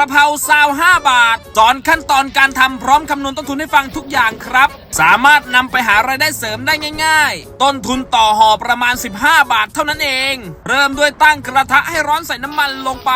ระเพราซาว 5 บาท สอนขั้นตอนการทำพร้อมคำนวณต้นทุนให้ฟังทุกอย่างครับ สามารถนำไปหารายได้เสริมได้ง่าย ๆ ต้นทุนต่อห่อประมาณ 15 บาทเท่านั้นเอง เริ่มด้วยตั้งกระทะให้ร้อนใส่น้ำมันลงไป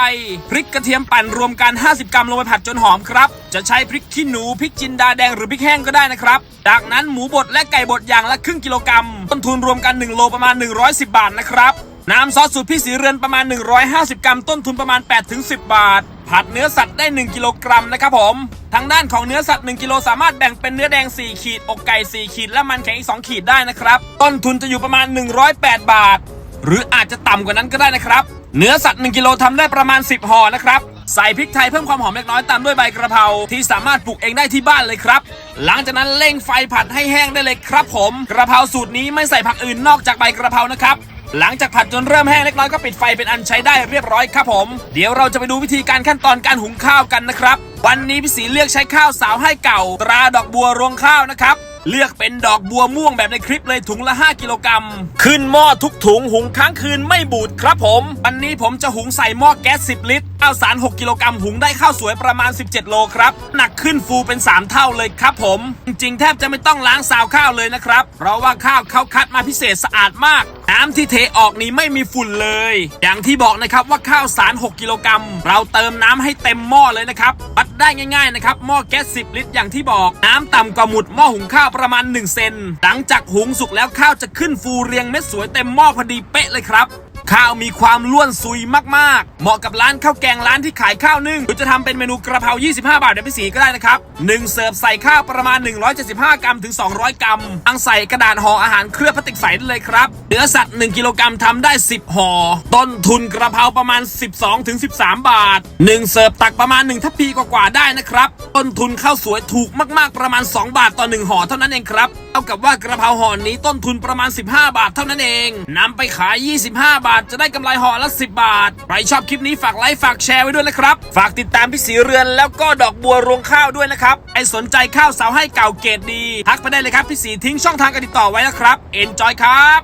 พริกกระเทียมปั่นรวมกัน 50 กรัมลงไปผัดจนหอมครับ จะใช้พริกขี้หนูพริกจินดาแดงหรือพริกแห้งก็ได้นะครับ จากนั้นหมูบดและไก่บดอย่างละครึ่งกิโลกรัม ต้นทุนรวมกัน 1 โลประมาณ 110 บาทนะครับน้ำซอสสูตรพี่สีเรือนประมาณ 150 กรัม ต้นทุนประมาณ 8-10 บาท ผัดเนื้อสัตว์ได้ 1 กิโลกรัมนะครับผมทางด้านของเนื้อสัตว์1กิโลสามารถแบ่งเป็นเนื้อแดง 4 ขีด อกไก่ 4 ขีด และมันแข็งอีก 2 ขีดได้นะครับ ต้นทุนจะอยู่ประมาณ 108 บาท หรืออาจจะต่ำกว่านั้นก็ได้นะครับ เนื้อสัตว์ 1 กิโลทำได้ประมาณ 10ห่อนะครับ ใส่พริกไทยเพิ่มความหอมเล็กน้อยตามด้วยใบกระเพราที่สามารถปลูกเองได้ที่บ้านเลยครับ หลังจากนั้นเร่งไฟผัดให้แห้งได้เลยครับ ผม กระเพราสูตรนี้ไม่ใส่ผักอื่นนอกจากใบกระเพรานะครับ หลังจากผัดจนเริ่มแห้งเล็กน้อยก็ปิดไฟเป็นอันใช้ได้เรียบร้อยครับผม เดี๋ยวเราจะไปดูวิธีการขั้นตอนการหุงข้าวกันนะครับ วันนี้พี่สีเลือกใช้ข้าวสาวให้เก่า ตราดอกบัวรวงข้าวนะครับเลือกเป็นดอกบัวม่วงแบบในคลิปเลยถุงละ 5 กิโลกรัม ขึ้นหม้อทุกถุงหุงค้างคืนไม่บูดครับผม วันนี้ผมจะหุงใส่หม้อแก๊ส 10 ลิตร ข้าวสาร 6 กิโลกรัมหุงได้ข้าวสวยประมาณ 17 โลครับ หนักขึ้นฟูเป็น 3 เท่าเลยครับผม จริงๆ แทบจะไม่ต้องล้างซาวข้าวเลยนะครับ เพราะว่าข้าวเขาคัดมาพิเศษสะอาดมาก น้ำที่เทออกนี้ไม่มีฝุ่นเลย อย่างที่บอกนะครับว่าข้าวสาร 6 กิโลกรัมเราเติมน้ำให้เต็มหม้อเลยนะครับวัดได้ง่ายๆนะครับหม้อแก๊ส10 ลิตรอย่างที่บอก น้ำต่ำกว่าหมุดหม้อหุงข้าวประมาณ 1 เซนหลังจากหุงสุกแล้วข้าวจะขึ้นฟูเรียงเม็ดสวยเต็มหม้อพอดีเป๊ะเลยครับ ข้าวมีความล้วนซุยมากๆ เหมาะกับร้านข้าวแกงร้านที่ขายข้าวนึ่งหรือจะทำเป็นเมนูกระเพรา 25 บาทแบบพี่สีก็ได้นะครับ1เสิร์ฟใส่ข้าวประมาณ 175 กรัมถึง 200 กรัมตั้งใส่กระดาษห่ออาหารเคลือบพลาสติกใสได้เลยครับเนื้อสัตว์ 1 กิโลกรัมทำได้ 10ห่อต้นทุนกระเพราประมาณ 12ถึง13 บาท 1 เสิร์ฟตักประมาณ 1 ทัพพีกว่าๆได้นะครับ ต้นทุนข้าวสวยถูกมากๆประมาณ 2 บาทต่อ 1ห่อเท่านั้นเองครับเท่ากับว่ากระเพราห่อนี้ต้นทุนประมาณ 15 บาทเท่านั้นเองนำไปขาย 25 บาท จะได้กำไรห่อละ 10 บาท ใครชอบคลิปนี้ฝากไลค์ฝากแชร์ไว้ด้วยนะครับ ฝากติดตามพี่สีเรือนแล้วก็ดอกบัวรวงข้าวด้วยนะครับไอสนใจข้าวสาวให้เก่าเกรดดี ทักไปได้เลยครับพี่สีทิ้งช่องทางการติดต่อไว้นะครับเอ็นจอยครับ